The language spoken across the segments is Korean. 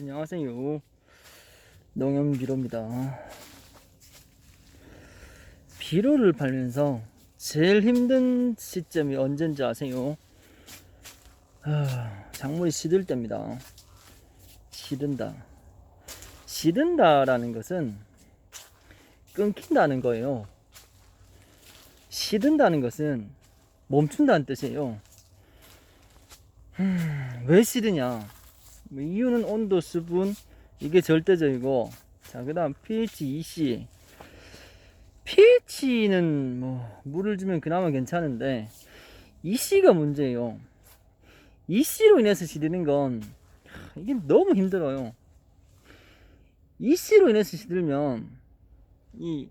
안녕하세요. 농염비로입니다. 비료를 팔면서 제일 힘든 시점이 언젠지 아세요? 아, 작물이 시들 때입니다. 시든다. 시든다 라는 것은 끊긴다는 거예요. 시든다는 것은 멈춘다는 뜻이에요. 음, 왜 시드냐? 뭐 이유는 온도, 수분, 이게 절대적이고, 자, 그 다음 pH 2C. pH는 뭐, 물을 주면 그나마 괜찮은데, 2C가 문제예요. 2C로 인해서 시드는 건, 하, 이게 너무 힘들어요. 2C로 인해서 시들면, 이,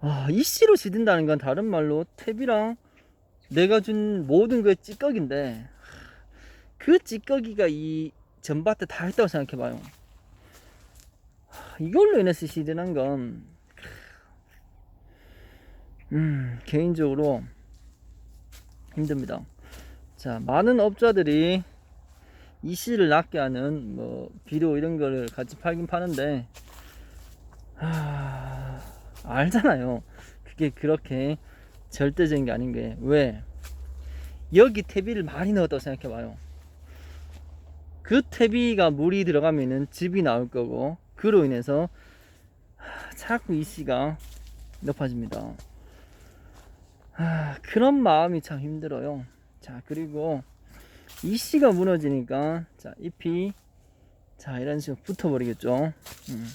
아, 2C로 시든다는 건 다른 말로 탭이랑 내가 준 모든 그 찌꺼기인데 그 찌꺼기가 이 전밭에 다 있다고 생각해봐요. 이걸로 인해서 시드는 건, 음, 개인적으로 힘듭니다. 자, 많은 업자들이 이 씨를 낫게 하는 뭐 비료 이런 거를 같이 팔긴 파는데, 아, 알잖아요. 그게 그렇게 절대적인 게 아닌 게 왜? 여기 퇴비를 많이 넣었다고 생각해 봐요. 그 퇴비가 물이 들어가면은 즙이 나올 거고 그로 인해서 하, 자꾸 이 씨가 높아집니다. 아, 그런 마음이 참 힘들어요. 자 그리고 이 씨가 무너지니까 자 잎이 자 이런 식으로 붙어 버리겠죠. 음.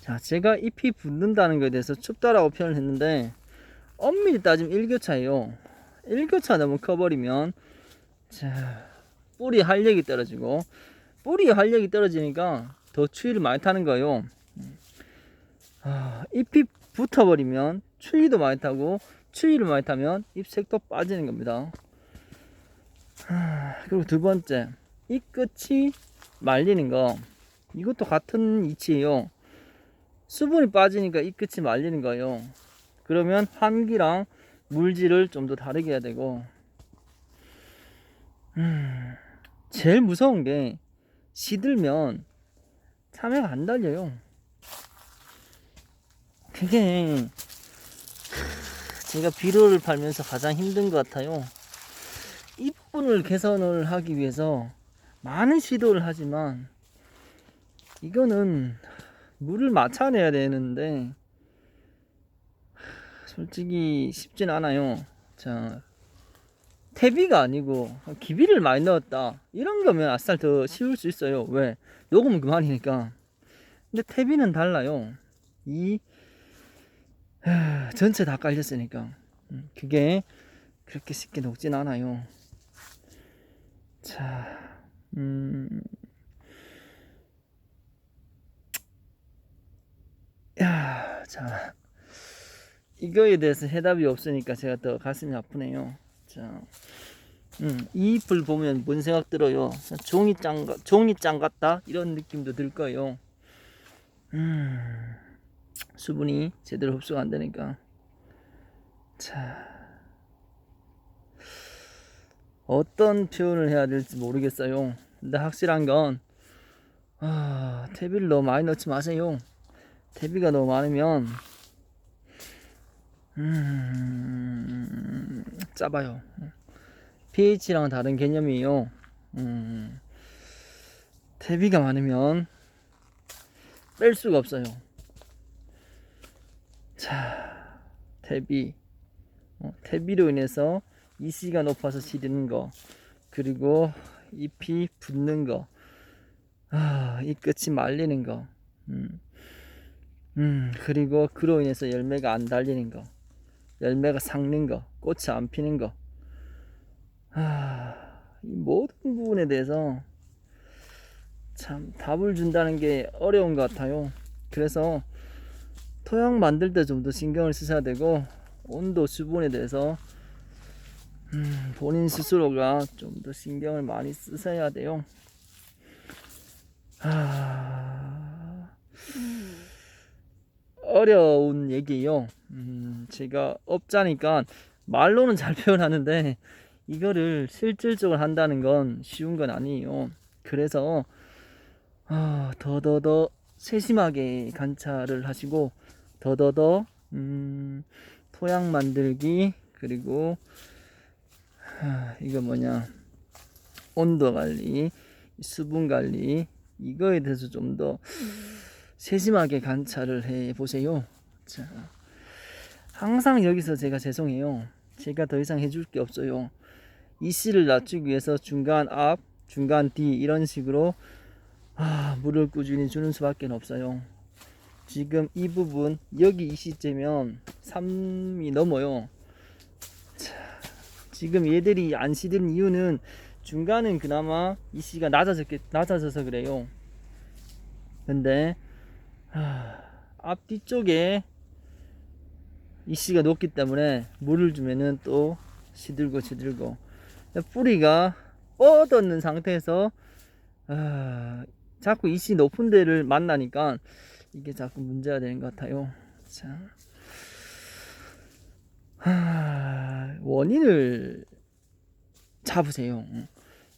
자 제가 잎이 붙는다는 것에 대해서 춥다라고 표현을 했는데 엄밀히 따지면 일교차예요. 일교차 너무 커 버리면 자 뿌리 활력이 떨어지고 뿌리 활력이 떨어지니까 더 추위를 많이 타는 거예요. 아, 잎이 붙어버리면 추위도 많이 타고 추위를 많이 타면 잎색도 빠지는 겁니다. 아, 그리고 두 번째 이 끝이 말리는 거 이것도 같은 이치예요. 수분이 빠지니까 이 끝이 말리는 거예요. 그러면 환기랑 물질을 좀 더 다르게 해야 되고 음, 제일 무서운 게 시들면 참외가 안 달려요. 그게 제가 비료를 팔면서 가장 힘든 것 같아요. 이 부분을 개선을 하기 위해서 많은 시도를 하지만 이거는 물을 맞춰내야 되는데 솔직히 쉽진 않아요. 자, 퇴비가 아니고 기비를 많이 넣었다. 이런 거면 아싸 더 쉬울 수 있어요. 왜? 녹으면 그만이니까. 근데 퇴비는 달라요. 이 하, 전체 다 깔렸으니까. 음, 그게 그렇게 쉽게 녹진 않아요. 자, 음, 야, 자. 이거에 대해서 해답이 없으니까 제가 더 가슴이 아프네요. 자, 음, 이 잎을 보면 뭔 생각 들어요? 종이장, 종이장 같다? 이런 느낌도 들 거예요. 음, 수분이 제대로 흡수가 안 되니까. 자, 어떤 표현을 해야 될지 모르겠어요. 근데 확실한 건, 아, 퇴비를 너무 많이 넣지 마세요. 퇴비가 너무 많으면, 음, 짜봐요. pH랑 다른 개념이에요. 음, 퇴비가 많으면 뺄 수가 없어요. 자, 퇴비. 어, 퇴비로 인해서 이씨가 높아서 시리는 거. 그리고 잎이 붙는 거. 아, 이 끝이 말리는 거. 음. 음, 그리고 그로 인해서 열매가 안 달리는 거. 열매가 삭는 거, 꽃이 안 피는 거. 아, 이 모든 부분에 대해서 참 답을 준다는 게 어려운 것 같아요. 그래서 토양 만들 때 좀 더 신경을 쓰셔야 되고 온도, 수분에 대해서 음, 본인 스스로가 좀 더 신경을 많이 쓰셔야 돼요. 아, 어려운 얘기예요. 음, 제가 업자니까 말로는 잘 표현하는데 이거를 실질적으로 한다는 건 쉬운 건 아니에요. 그래서 아, 더더더 세심하게 관찰을 하시고 더더더 음, 토양 만들기 그리고 하, 이거 뭐냐 온도 관리, 수분 관리 이거에 대해서 좀더 세심하게 관찰을 해 보세요. 자, 항상 여기서 제가 죄송해요. 제가 더 이상 해줄 게 없어요. 이 씨를 낮추기 위해서 중간 앞, 중간 뒤 이런 식으로 아, 물을 꾸준히 주는 수밖에 없어요. 지금 이 부분 여기 이 시째면 3이 넘어요. 자, 지금 얘들이 안 시든 이유는 중간은 그나마 이 씨가 낮아졌게 낮아져서 그래요. 근데 아, 앞 뒤 쪽에 이 씨가 높기 때문에 물을 주면은 또 시들고 시들고 뿌리가 뻗었는 상태에서 아, 자꾸 이씨 높은 데를 만나니까 이게 자꾸 문제가 되는 것 같아요. 자, 하, 원인을 잡으세요.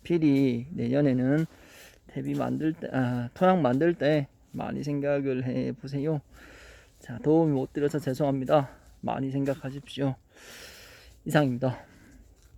필히 내년에는 대비 만들 때, 아, 토양 만들 때 많이 생각을 해 보세요. 자, 도움이 못 드려서 죄송합니다. 많이 생각하십시오. 이상입니다.